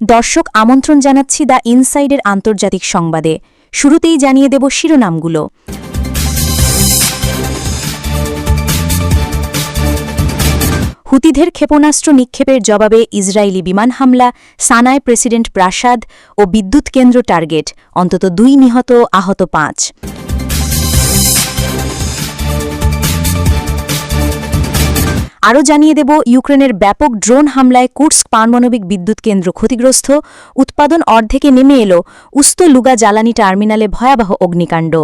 দর্শক আমন্ত্রণ জানাচ্ছি দ্য ইনসাইডের আন্তর্জাতিক সংবাদে। শুরুতেই জানিয়ে দেব শিরোনামগুলো। হুতিদের ক্ষেপণাস্ত্র নিক্ষেপের জবাবে ইসরায়েলি বিমান হামলা, সানায় প্রেসিডেন্ট প্রাসাদ ও বিদ্যুৎ কেন্দ্র টার্গেট, অন্তত দুই নিহত, আহত পাঁচ। আরও জানিয়ে দেব, ইউক্রেনের ব্যাপক ড্রোন হামলায় কুর্স্ক পারমাণবিক বিদ্যুৎ কেন্দ্র ক্ষতিগ্রস্ত। উৎপাদন অর্ধেকে নেমে এলো উস্ত লুগা জ্বালানি টার্মিনালে ভয়াবহ অগ্নিকাণ্ড।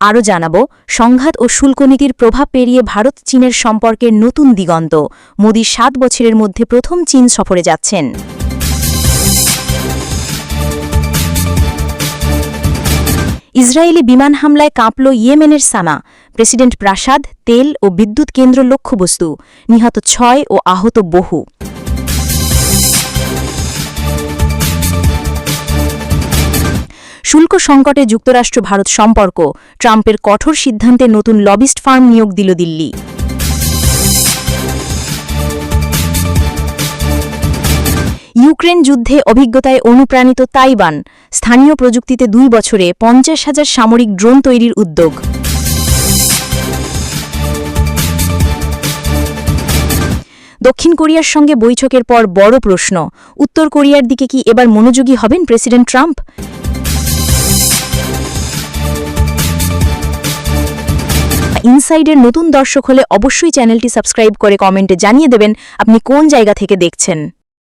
আরও জানাব, সংঘাত ও শুল্ক নীতির প্রভাব পেরিয়ে ভারত চীনের সম্পর্কের নতুন দিগন্ত। মোদী সাত বছরের মধ্যে প্রথম চীন সফরে যাচ্ছেন। ইসরায়েলি বিমান হামলায় কাঁপল ইয়েমেনের সানা প্রেসিডেন্ট প্রাসাদ, তেল ও বিদ্যুৎ কেন্দ্র লক্ষ্যবস্তু, নিহত ছয় ও আহত বহু। শুল্ক সংকটে যুক্তরাষ্ট্র ভারত সম্পর্ক, ট্রাম্পের কঠোর সিদ্ধান্তে নতুন লবিস্ট ফার্ম নিয়োগ দিল দিল্লি। ইউক্রেন যুদ্ধে অভিজ্ঞতায় অনুপ্রাণিত তাইওয়ান, স্থানীয় প্রযুক্তিতে দুই বছরে পঞ্চাশ হাজার সামরিক ড্রোন তৈরির উদ্যোগ। দক্ষিণ কোরিয়ার সঙ্গে বৈঠকের পর বড় প্রশ্ন, উত্তর কোরিয়ার দিকে কি এবার মনোযোগী হবেন প্রেসিডেন্ট ট্রাম্প? ইনসাইডের নতুন দর্শক হলে অবশ্যই চ্যানেলটি সাবস্ক্রাইব করে কমেন্টে জানিয়ে দেবেন আপনি কোন জায়গা থেকে দেখছেন।